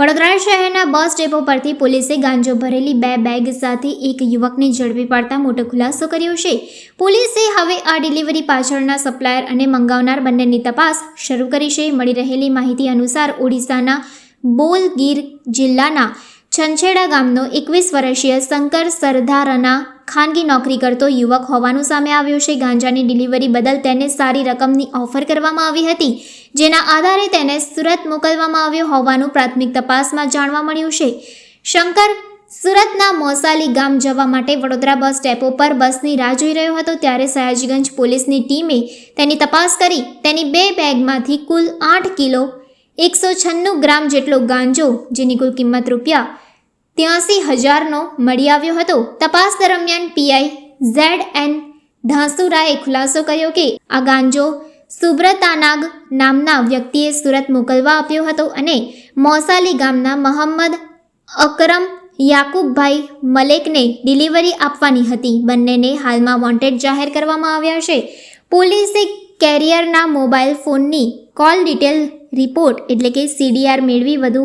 વડોદરા શહેરના bus depot પરથી પોલીસે ગાંજો ભરેલી બે બેગ સાથે એક યુવકને ઝડપી પાડતા મોટો ખુલાસો કર્યો છે. પોલીસે હવે આ ડિલિવરી પાછળના સપ્લાયર અને મંગાવનાર બંનેની તપાસ શરૂ કરી છે. મળી રહેલી માહિતી અનુસાર ઓડિશાના બોલગીર જિલ્લાના છંછેડા ગામનો એકવીસ વર્ષીય શંકર સરદારના ખાનગી નોકરી કરતો યુવક હોવાનું સામે આવ્યું છે. ગાંજાની ડિલિવરી બદલ તેને સારી રકમની ઓફર કરવામાં આવી હતી, જેના આધારે તેને સુરત મોકલવામાં આવ્યો હોવાનું પ્રાથમિક તપાસમાં જાણવા મળ્યું છે. શંકર સુરતના મોસાલી ગામ જવા માટે વડોદરા બસ ડેપો પર બસની રાહ જોઈ રહ્યો હતો, ત્યારે સયાજીગંજ પોલીસની ટીમે તેની તપાસ કરી. તેની બે બેગમાંથી કુલ આઠ કિલો એકસો છન્નું ગ્રામ જેટલો ગાંજો, જેની કુલ કિંમત રૂપિયા ત્યાંસી હજારનો મળી આવ્યો હતો. તપાસ દરમિયાન પીઆઈ ઝેડ એન ધાસુરાએ ખુલાસો કર્યો કે આ ગાંજો સુબ્રતાનાગ નામના વ્યક્તિએ સુરત મોકલવા આપ્યો હતો અને મોસાલી ગામના મોહમ્મદ અકરમ યાકુબભાઈ મલેકને ડિલિવરી આપવાની હતી. બંનેને હાલમાં વોન્ટેડ જાહેર કરવામાં આવ્યા છે. પોલીસે કેરિયરના મોબાઈલ ફોનની કોલ ડિટેલ રિપોર્ટ એટલે કે સીડીઆર મેળવી વધુ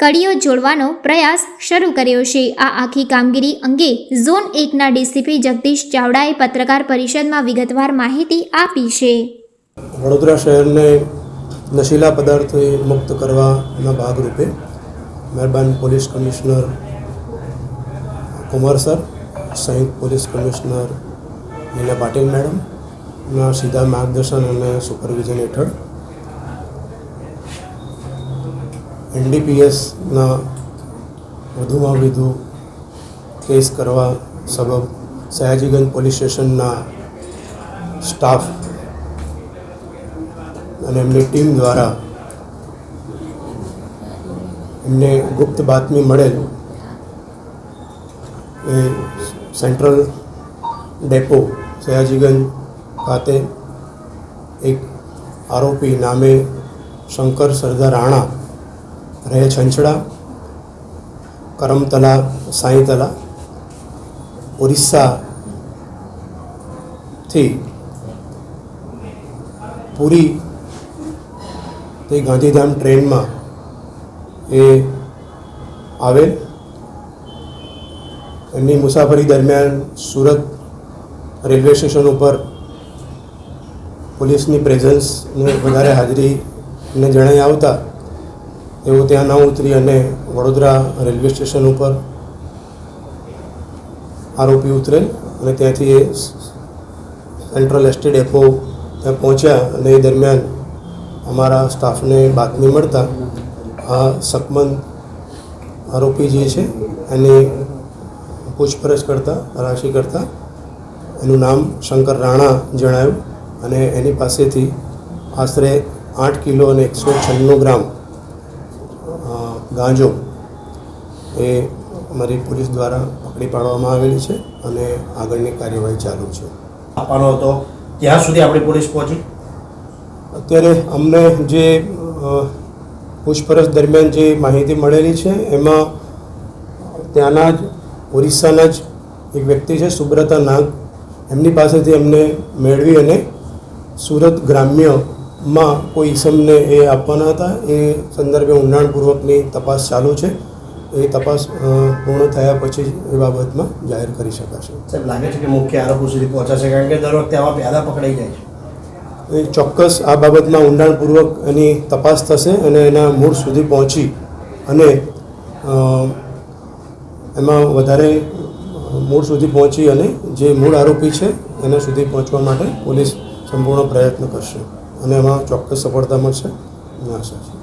કડીઓ જોડવાનો પ્રયાસ શરૂ કર્યો છે. આ આખી કામગીરી અંગે ઝોન એકના ડીસીપી જગદીશ ચાવડાએ પત્રકાર પરિષદમાં વિગતવાર માહિતી આપી છે. વડોદરા શહેરને નશીલા પદાર્થોથી મુક્ત કરવાના ભાગરૂપે મહેરબાન પોલીસ કમિશનર કુમાર સર, સંયુક્ત પોલીસ કમિશનર નીલા પાટીલ મેડમના સીધા માર્ગદર્શન અને સુપરવિઝન હેઠળ એનડીપીએસના વધુમાં વધુ કેસ કરવા સબબ સયાજીગંજ પોલીસ સ્ટેશનના સ્ટાફ અને એમની ટીમ દ્વારા એમને ગુપ્ત બાતમી મળેલ એ સેન્ટ્રલ ડેપો સયાજીગંજ ખાતે એક આરોપી નામે શંકર સરદાર રાણા રહે છંછડા કરમતલા સાંઈતલા ઓરિસ્સાથી પૂરી તે ગાંધીધામ ટ્રેનમાં એ આવેલ. એમની મુસાફરી દરમિયાન સુરત રેલવે સ્ટેશન ઉપર પોલીસની પ્રેઝન્સને વધારે હાજરીને જણાઈ આવતા તેઓ ત્યાં ન ઉતરી અને વડોદરા રેલવે સ્ટેશન ઉપર આરોપી ઉતરેલ અને ત્યાંથી એ સેન્ટ્રલ એસટી ડેપો ત્યાં પહોંચ્યા અને એ દરમિયાન અમારા સ્ટાફને બાતમી મળતા આ સકમંદ આરોપી જે છે એની પૂછપરછ કરતાં તલાશી કરતાં એનું નામ શંકર રાણા જણાયું અને એની પાસેથી આશરે આઠ કિલો અને એકસો છન્નું ગ્રામ ગાંજો એ અમારી પોલીસ દ્વારા પકડી પાડવામાં આવેલી છે અને આગળની કાર્યવાહી ચાલુ છે. આપવાનો હતો. ત્યાં સુધી આપણી પોલીસ પહોંચી? અત્યારે અમને જે પૂછપરછ દરમિયાન જે માહિતી મળેલી છે એમાં ત્યાંના જ ઓરિસ્સાના જ એક વ્યક્તિ છે સુબ્રતા નાગ. એમની પાસેથી એમને મેળવી અને સુરત ગ્રામ્યમાં કોઈ ઈસમને એ આપવાના હતા. એ સંદર્ભે ઊંડાણપૂર્વકની તપાસ ચાલુ છે. એ તપાસ પૂર્ણ થયા પછી એ બાબતમાં જાહેર કરી શકાશે. સાહેબ લાગે છે કે મુખ્ય આરોપી સુધી પહોંચાશે કારણ કે દર વખતે આવા પહેલા પકડાઈ જાય છે. એ ચોક્કસ આ બાબતમાં ઊંડાણપૂર્વક એની તપાસ થશે અને એના મૂળ સુધી પહોંચી અને એમાં વધારે મૂળ સુધી પહોંચી અને જે મૂળ આરોપી છે એના સુધી પહોંચવા માટે પોલીસ સંપૂર્ણ પ્રયત્ન કરશે. અને એમાં ચોક્કસ સફળતા મળશે. ના છે